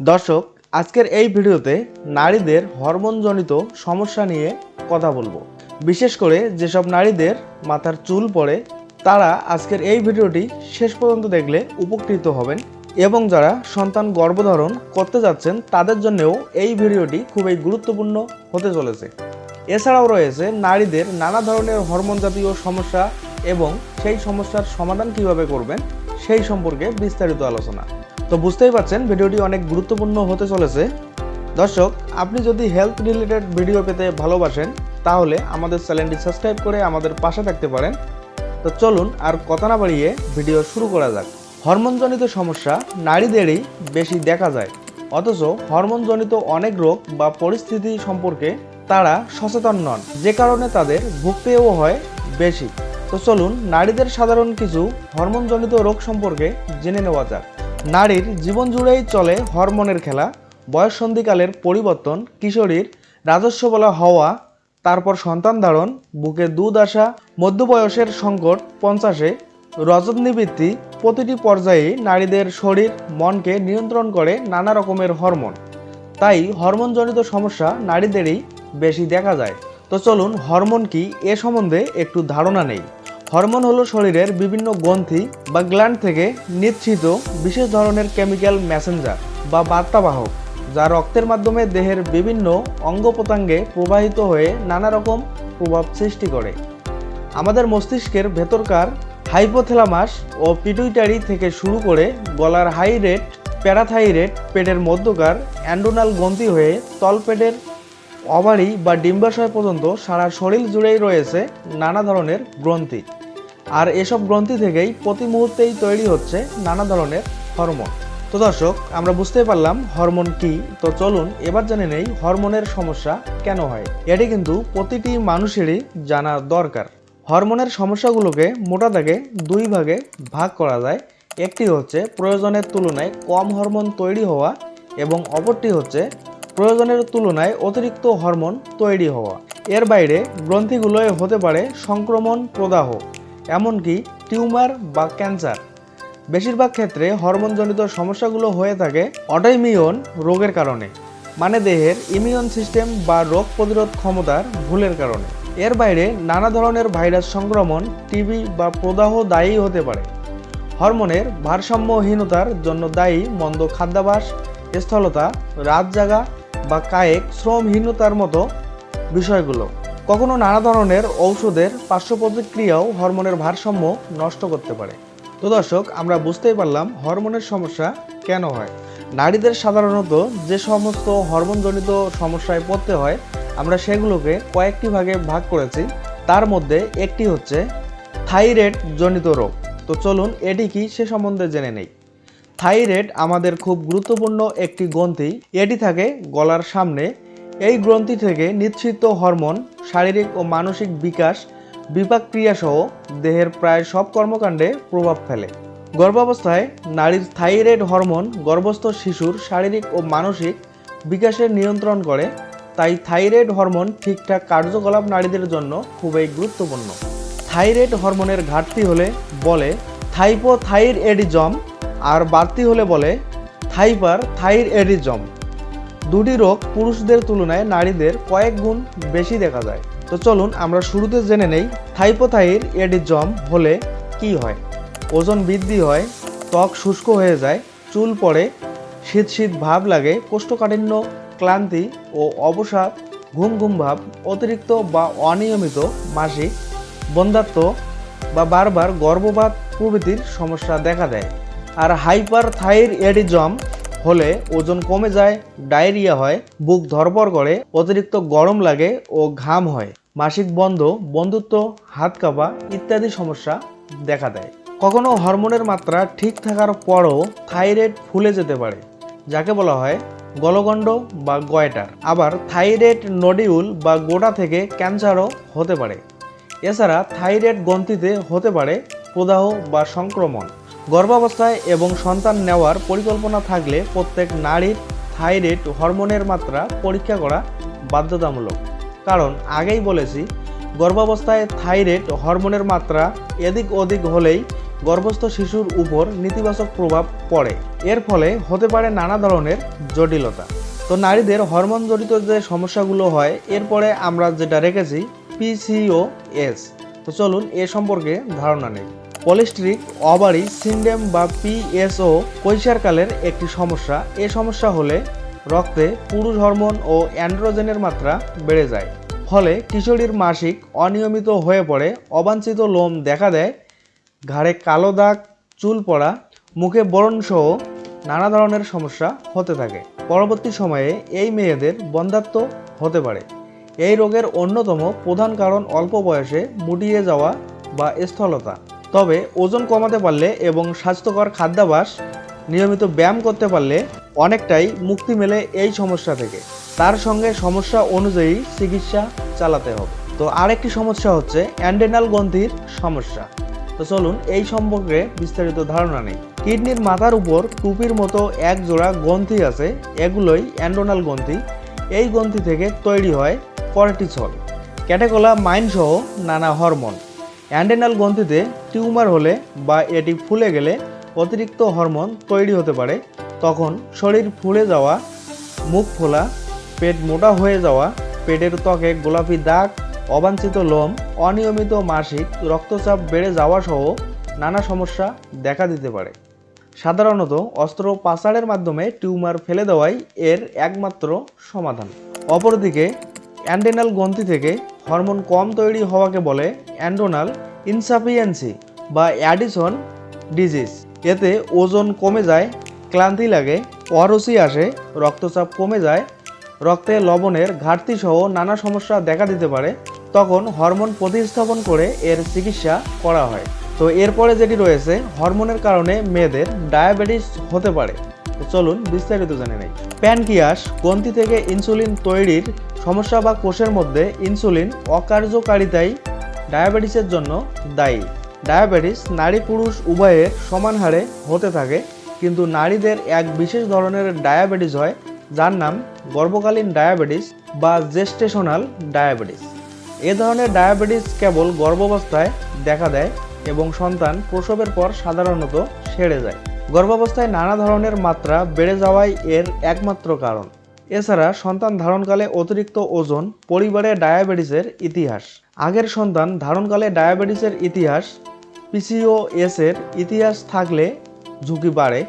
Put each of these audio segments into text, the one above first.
দর্শক, আজকের এই ভিডিওতে নারীদের হরমোনজনিত সমস্যা নিয়ে কথা বলব। বিশেষ করে যেসব নারীদের মাথার চুল পড়ে, তারা আজকের এই ভিডিওটি শেষ পর্যন্ত দেখলে উপকৃত হবেন এবং যারা সন্তান গর্ভধারণ করতে যাচ্ছেন, তাদের জন্যও এই ভিডিওটি খুবই গুরুত্বপূর্ণ হতে চলেছে। এছাড়াও রয়েছে নারীদের নানা ধরনের হরমোন জাতীয় সমস্যা এবং সেই সমস্যার সমাধান কীভাবে করবেন, সেই সম্পর্কে বিস্তারিত আলোচনা। তো বুঝতেই পারছেন, ভিডিওটি অনেক গুরুত্বপূর্ণ হতে চলেছে। দর্শক, আপনি যদি হেলথ রিলেটেড ভিডিও পেতে ভালোবাসেন, তাহলে আমাদের চ্যানেলটি সাবস্ক্রাইব করে আমাদের পাশে থাকতে পারেন। তো চলুন আর কথা না বাড়িয়ে ভিডিও শুরু করা যাক। হরমোনজনিত সমস্যা নারীদেরই বেশি দেখা যায়। অথচ হরমোনজনিত অনেক রোগ বা পরিস্থিতি সম্পর্কে তারা সচেতন নন, যে কারণে তাদের ভুগতেও হয় বেশি। তো চলুন, নারীদের সাধারণ কিছু হরমোনজনিত রোগ সম্পর্কে জেনে নেওয়া যাক। নারীর জীবন জুড়েই চলে হরমোনের খেলা, বয়ঃসন্ধিকালের পরিবর্তন, কিশোরীর রাজস্ব বলা হওয়া, তারপর সন্তান ধারণ, বুকে দুধ আসা, মধ্যবয়সের সংকট পঞ্চাশে রজতনিবৃত্তি প্রতিটি পর্যায়ে নারীদের শরীর, মনকে নিয়ন্ত্রণ করে নানা রকমের হরমোন। তাই হরমোনজনিত সমস্যা নারীদেরই বেশি দেখা যায়। তো চলুন হরমোন কি এ সম্বন্ধে একটু ধারণা নেই। হরমোন হলো শরীরের বিভিন্ন গ্রন্থি বা গ্ল্যান্ড থেকে নিঃসৃত বিশেষ ধরনের কেমিক্যাল মেসেঞ্জার বা বার্তাবাহক, যা রক্তের মাধ্যমে দেহের বিভিন্ন অঙ্গ প্রত্যঙ্গে প্রবাহিত হয়ে নানা রকম প্রভাব সৃষ্টি করে। আমাদের মস্তিষ্কের ভেতরকার হাইপোথ্যালামাস ও পিটুইটারি থেকে শুরু করে গলার হাই রেট প্যারাথাইরেট পেটের মধ্যকার অ্যান্ডোনাল গ্রন্থি হয়ে তলপেটের অবারি বা ডিম্বাশয় পর্যন্ত সারা শরীর জুড়েই রয়েছে নানা ধরনের গ্রন্থি। আর এসব গ্রন্থি থেকেই প্রতি মুহূর্তেই তৈরি হচ্ছে নানা ধরনের হরমোন। তো দর্শক, আমরা বুঝতে পারলাম হরমোন কি। তো চলুন এবার জেনে নেই হরমোনের সমস্যা কেন হয়। এটি কিন্তু প্রতিটি মানুষেরই জানা দরকার। হরমোনের সমস্যাগুলোকে মোটা দাগে দুই ভাগে ভাগ করা যায়। একটি হচ্ছে প্রয়োজনের তুলনায় কম হরমোন তৈরি হওয়া এবং অপরটি হচ্ছে প্রয়োজনের তুলনায় অতিরিক্ত হরমোন তৈরি হওয়া। এর বাইরে গ্রন্থিগুলোয় হতে পারে সংক্রমণ প্রদাহ, এমনকি টিউমার বা ক্যান্সার। বেশিরভাগ ক্ষেত্রে হরমোনজনিত সমস্যাগুলো হয়ে থাকে অটোইমিউন রোগের কারণে মানে দেহের ইমিউন সিস্টেম বা রোগ প্রতিরোধ ক্ষমতার ভুলের কারণে। এর বাইরে নানা ধরনের ভাইরাস সংক্রমণ, টিবি বা প্রদাহ দায়ী হতে পারে। হরমোনের ভারসাম্যহীনতার জন্য দায়ী মন্দ খাদ্যাভাস, স্থলতা রাত জাগা বা কায়েক শ্রমহীনতার মতো বিষয়গুলো। কখনো নানা ধরনের ঔষধের পার্শ্ব প্রতিক্রিয়াও হরমোনের ভারসাম্য নষ্ট করতে পারে। তো দর্শক, আমরা বুঝতেই পারলাম হরমোনের সমস্যা কেন হয়। নারীদের সাধারণত যে সমস্ত হরমোনজনিত সমস্যায় পড়তে হয়, আমরা সেগুলোকে কয়েকটি ভাগে ভাগ করেছি। তার মধ্যে একটি হচ্ছে থাইরয়েড জনিত রোগ। তো চলুন, এটি কি সে সম্বন্ধে জেনে নেই। থাইরয়েড আমাদের খুব গুরুত্বপূর্ণ একটি গ্রন্থি। এটি থাকে গলার সামনে। এই গ্রন্থি থেকে নিঃসৃত হরমোন, শারীরিক ও মানসিক বিকাশ, বিপাক ক্রিয়াসহ দেহের প্রায় সব কর্মকাণ্ডে প্রভাব ফেলে। গর্ভাবস্থায় নারীর থাইরয়েড হরমোন গর্ভস্থ শিশুর শারীরিক ও মানসিক বিকাশের নিয়ন্ত্রণ করে। তাই থাইরয়েড হরমোন ঠিকঠাক কার্যকলাপ নারীদের জন্য খুবই গুরুত্বপূর্ণ। থাইরয়েড হরমোনের ঘাটতি হলে বলে, থাইপোথাইরয়েডিজম আর বাড়তি হলে বলে থাইপার থাইরয়েডিজম দুটি রোগ পুরুষদের তুলনায় নারীদের কয়েক গুণ বেশি দেখা যায়। তো চলুন আমরা শুরুতে জেনে নেই থাইপোথাইর এডিজম হলে কি হয়। ওজন বৃদ্ধি হয়, ত্বক শুষ্ক হয়ে যায়, চুল পড়ে, শীত শীত ভাব লাগে, কোষ্ঠকাঠিন্য, ক্লান্তি ও অবসাদ ঘুম ঘুম ভাব, অতিরিক্ত বা অনিয়মিত মাসিক বন্ধাত্ব বা বারবার গর্ভপাত প্রভৃতির সমস্যা দেখা দেয়। আর হাইপার থাইর এডিজম হলে ওজন কমে যায়, ডায়রিয়া হয়, বুক ধরপর করে, অতিরিক্ত গরম লাগে ও ঘাম হয়, মাসিক বন্ধ, বন্ধুত্ব, হাত কাঁপা ইত্যাদি সমস্যা দেখা দেয়। কখনো হরমোনের মাত্রা ঠিক থাকার পরও থাইরয়েড ফুলে যেতে পারে, যাকে বলা হয় গলগণ্ড বা গয়টার। আবার থাইরয়েড নডিউল বা গোড়া থেকে ক্যান্সারও হতে পারে। এছাড়া থাইরয়েড গ্রন্থিতে হতে পারে প্রদাহ বা সংক্রমণ। গর্ভাবস্থায় এবং সন্তান নেওয়ার পরিকল্পনা থাকলে প্রত্যেক নারীর থাইরয়েড হরমোনের মাত্রা পরীক্ষা করা বাধ্যতামূলক। কারণ আগেই বলেছি, গর্ভাবস্থায় থাইরয়েড হরমোনের মাত্রা এদিক ওদিক হলেই গর্ভস্থ শিশুর উপর নেতিবাচক প্রভাব পড়ে। এর ফলে হতে পারে নানা ধরনের জটিলতা। তো নারীদের হরমোন জড়িত যে সমস্যাগুলো হয় এরপরে আমরা যেটা রেখেছি পিসিওএস তো চলুন এ সম্পর্কে ধারণা নেই। পলিস্ট্রিক অবারি সিন্ডেম বা পিএসও কৈশারকালের একটি সমস্যা। এ সমস্যা হলে রক্তে পুরুষ হরমোন ও অ্যান্ড্রোজেনের মাত্রা বেড়ে যায়। ফলে কিশোরীর মাসিক অনিয়মিত হয়ে পড়ে, অবাঞ্ছিত লোম দেখা দেয়, ঘাড়ে কালো দাগ, চুল পড়া, মুখে বরণসহ নানা ধরনের সমস্যা হতে থাকে। পরবর্তী সময়ে এই মেয়েদের বন্ধাত্ম হতে পারে। এই রোগের অন্যতম প্রধান কারণ অল্প বয়সে মুটিয়ে যাওয়া বা স্থলতা। তবে ওজন কমাতে পারলে এবং স্বাস্থ্যকর খাদ্যাভাস, নিয়মিত ব্যায়াম করতে পারলে অনেকটাই মুক্তি মেলে এই সমস্যা থেকে। তার সঙ্গে সমস্যা অনুযায়ী চিকিৎসা চালাতে হবে। তো আরেকটি সমস্যা হচ্ছে অ্যান্ডেনাল গ্রন্থির সমস্যা। তো চলুন এই সম্পর্কে বিস্তারিত ধারণা নেই। কিডনির মাথার উপর টুপির মতো এক জোড়া গ্রন্থি আছে, এগুলোই অ্যান্ডোনাল গ্রন্থি। এই গ্রন্থি থেকে তৈরি হয় কর্টিসল ক্যাটেকোলা মাইন সহ নানা হরমোন। অ্যান্ডেনাল গ্রন্থিতে টিউমার হলে বা এটি ফুলে গেলে অতিরিক্ত হরমোন তৈরি হতে পারে। তখন শরীর ফুলে যাওয়া, মুখ ফোলা, পেট মোটা হয়ে যাওয়া, পেটের ত্বকে গোলাপি দাগ, অবাঞ্ছিত লোম, অনিয়মিত মাসিক রক্তচাপ বেড়ে যাওয়া সহ নানা সমস্যা দেখা দিতে পারে। সাধারণত অস্ত্রোপচারের মাধ্যমে টিউমার ফেলে দেওয়াই এর একমাত্র সমাধান। অপরদিকে অ্যান্ডেনাল গ্রন্থি থেকে হরমোন কম তৈরি হওয়াকে বলে অ্যান্ডোনাল ইনসাফিয়েন্সি বা অ্যাডিসন ডিজিজ। এতে ওজন কমে যায়, ক্লান্তি লাগে অরসি আসে, রক্তচাপ কমে যায়, রক্তে লবণের ঘাটতি সহ নানা সমস্যা দেখা দিতে পারে, তখন হরমোন প্রতিস্থাপন করে এর চিকিৎসা করা হয়। তো এরপরে যেটি রয়েছে, হরমোনের কারণে মেয়েদের ডায়াবেটিস হতে পারে। চলুন বিস্তারিত জেনে নেই। প্যানকিয়াস গ্রন্থি থেকে ইনসুলিন তৈরির সমস্যা বা কোষের মধ্যে ইনসুলিন অকার্যকারিতাই ডায়াবেটিসের জন্য দায়ী। ডায়াবেটিস নারী পুরুষ উভয়ের সমান হারে হতে থাকে, কিন্তু নারীদের এক বিশেষ ধরনের ডায়াবেটিস হয়, যার নাম গর্ভকালীন ডায়াবেটিস বা জেস্টেশনাল ডায়াবেটিস। এ ধরনের ডায়াবেটিস কেবল গর্ভাবস্থায় দেখা দেয় এবং সন্তান প্রসবের পর সাধারণত সেরে যায়। গর্ভাবস্থায় নানা ধরনের মাত্রা বেড়ে যাওয়াই এর একমাত্র কারণ। এছাড়া সন্তান ধারণকালে অতিরিক্ত ওজন, পরিবারে ডায়াবেটিসের ইতিহাস। আগের সন্তান ধারণকালে ডায়াবেটিসের ইতিহাস পিসিওএস এর ইতিহাস থাকলে ঝুঁকি বাড়ে।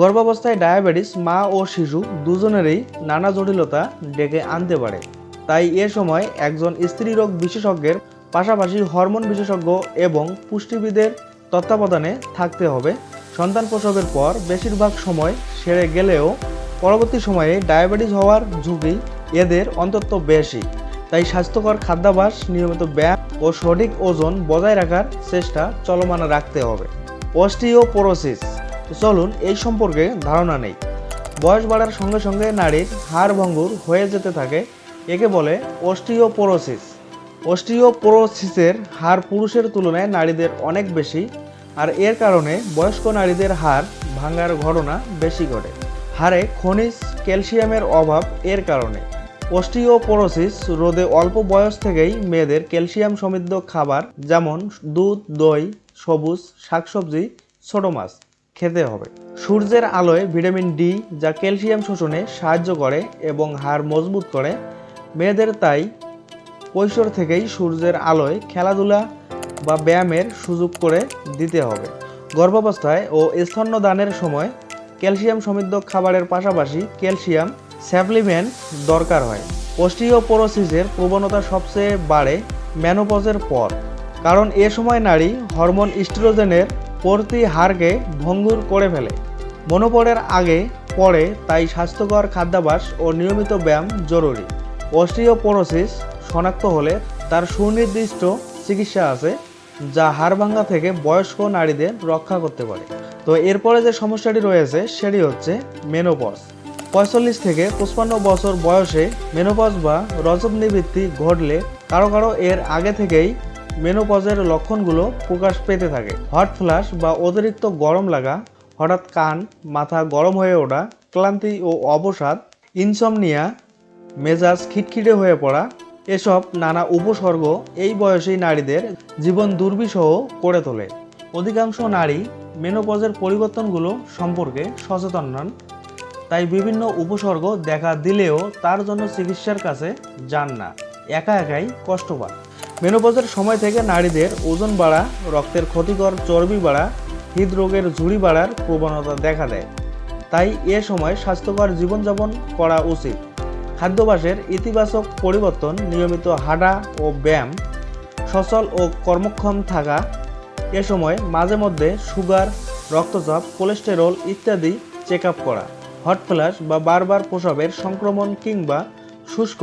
গর্ভাবস্থায় ডায়াবেটিস মা ও শিশু দুজনেরই নানা জটিলতা ডেকে আনতে পারে। তাই এ সময় একজন স্ত্রীরোগ বিশেষজ্ঞের পাশাপাশি হরমোন বিশেষজ্ঞ এবং পুষ্টিবিদের তত্ত্বাবধানে থাকতে হবে। সন্তান প্রসবের পর বেশিরভাগ সময় সেরে গেলেও পরবর্তী সময়ে ডায়াবেটিস হওয়ার ঝুঁকি এদের অন্তত বেশি, তাই স্বাস্থ্যকর খাদ্যাভ্যাস, নিয়মিত ব্যায়াম ও সঠিক ওজন বজায় রাখার চেষ্টা চলমান রাখতে হবে। অস্টিওপোরোসিস। চলুন, এই সম্পর্কে ধারণা নেই। বয়স বাড়ার সঙ্গে সঙ্গে নারীর হাড় ভঙ্গুর হয়ে যেতে থাকে, একে বলে অস্টিওপোরোসিস। অস্টিওপোরোসিসের হার পুরুষের তুলনায় নারীদের অনেক বেশি, আর এর কারণে বয়স্ক নারীদের হাড় ভাঙার ঘটনা বেশি ঘটে। হাড়ে খনিজ ক্যালসিয়ামের অভাব এর কারণে। অস্টিওপোরোসিস রোধে অল্প বয়স থেকেই মেয়েদের ক্যালসিয়াম সমৃদ্ধ খাবার যেমন দুধ, দই, সবুজ শাকসবজি, ছোট মাছ খেতে হবে। সূর্যের আলোয় ভিটামিন ডি যা ক্যালসিয়াম শোষণে সাহায্য করে এবং হাড় মজবুত করে। মেয়েদের তাই কৈশোর থেকেই সূর্যের আলোয় খেলাধুলা বা ব্যায়ামের সুযোগ করে দিতে হবে। গর্ভাবস্থায় ও স্তন্যদানের সময় ক্যালসিয়াম সমৃদ্ধ খাবারের পাশাপাশি ক্যালসিয়াম সাপ্লিমেন্ট দরকার হয়। অস্টিওপোরোসিসের প্রবণতা সবচেয়ে বাড়ে ম্যানোপজের পর, কারণ এ সময় নারী হরমোন ইস্ট্রোজেনের প্রতি হারকে ভঙ্গুর করে ফেলে। মনোপরের আগে পরে তাই স্বাস্থ্যকর খাদ্যাভ্যাস ও নিয়মিত ব্যায়াম জরুরি। অস্টিওপোরোসিস শনাক্ত হলে তার সুনির্দিষ্ট চিকিৎসা আছে, যা হাড় ভাঙ্গা থেকে বয়স্ক নারীদের রক্ষা করতে পারে। তো এরপরে যে সমস্যাটি রয়েছে, সেটি হচ্ছে মেনোপজ পঁয়তাল্লিশ থেকে পঁচপান্ন বছর বয়সে মেনোপজ বা রজব নিবৃত্তি ঘটলে কারও কারও এর আগে থেকেই মেনোপজের লক্ষণগুলো প্রকাশ পেতে থাকে। হট ফ্লাশ বা অতিরিক্ত গরম লাগা, হঠাৎ কান, মাথা গরম হয়ে ওঠা, ক্লান্তি ও অবসাদ ইনসমনিয়া মেজাজ খিটখিটে হয়ে পড়া, এসব নানা উপসর্গ এই বয়সী নারীদের জীবন দুর্বিষহ করে তোলে। অধিকাংশ নারী মেনোপজের পরিবর্তনগুলো সম্পর্কে সচেতন নন তাই বিভিন্ন উপসর্গ দেখা দিলেও তার জন্য চিকিৎসার কাছে যান না। একা একাই কষ্ট পান। মেনোপজের সময় থেকে নারীদের ওজন বাড়া, রক্তের ক্ষতিকর চর্বি বাড়া, হৃদরোগের ঝুড়ি বাড়ার প্রবণতা দেখা দেয়। তাই এ সময় স্বাস্থ্যকর জীবনযাপন করা উচিত। খাদ্যাভ্যাসের ইতিবাচক পরিবর্তন নিয়মিত হাঁটা ও ব্যায়াম, সচল ও কর্মক্ষম থাকা এ সময় মাঝে মধ্যে সুগার, রক্তচাপ, কোলেস্টেরল ইত্যাদি চেক আপ করা, হট ফ্ল্যাশ বা বারবার প্রসবের সংক্রমণ কিংবা শুষ্ক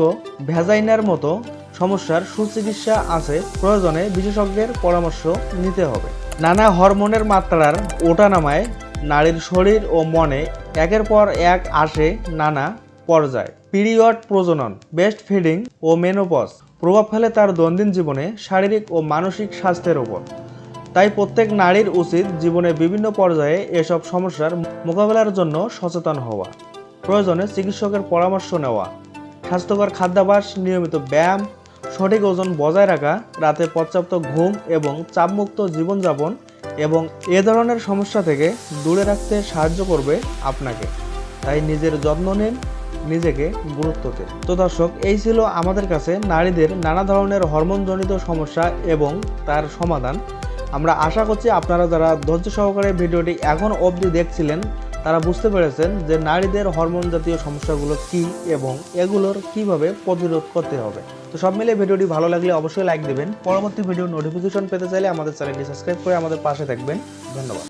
ভ্যাজাইনার মতো সমস্যার সুচিকিৎসা আছে, প্রয়োজনে বিশেষজ্ঞের পরামর্শ নিতে হবে। নানা হরমোনের মাত্রার ওঠানামায় নারীর শরীর ও মনে একের পর এক আসে নানা পর্যায়। পিরিয়ড প্রজনন বেস্ট ফিডিং ও মেনোপজ প্রভাব ফেলে তার দৈনন্দিন জীবনে শারীরিক ও মানসিক স্বাস্থ্যের ওপর। তাই প্রত্যেক নারীর উচিত জীবনে বিভিন্ন পর্যায়ে এসব সমস্যার মোকাবেলার জন্য সচেতন হওয়া, প্রয়োজনে চিকিৎসকের পরামর্শ নেওয়া, স্বাস্থ্যকর খাদ্যাভ্যাস, নিয়মিত ব্যায়াম, সঠিক ওজন বজায় রাখা, রাতে পর্যাপ্ত ঘুম এবং চাপমুক্ত জীবনযাপন এবং এ ধরনের সমস্যা থেকে দূরে রাখতে সাহায্য করবে আপনাকে। তাই নিজের যত্ন নিন, নিজেকে গুরুত্ব দিন। তো দর্শক, এই ছিল আমাদের কাছে নারীদের নানা ধরনের হরমোনজনিত সমস্যা এবং তার সমাধান। আমরা আশা করছি আপনারা যারা ধৈর্য সহকারে ভিডিওটি এখন অবধি দেখছিলেন, তারা বুঝতে পেরেছেন যে নারীদের হরমোন জাতীয় সমস্যাগুলো কি এবং এগুলোর কীভাবে প্রতিরোধ করতে হবে। তো সব মিলে ভিডিওটি ভালো লাগলে অবশ্যই লাইক দেবেন। পরবর্তী ভিডিও নোটিফিকেশন পেতে চাইলে আমাদের চ্যানেলটি সাবস্ক্রাইব করে আমাদের পাশে থাকবেন। ধন্যবাদ।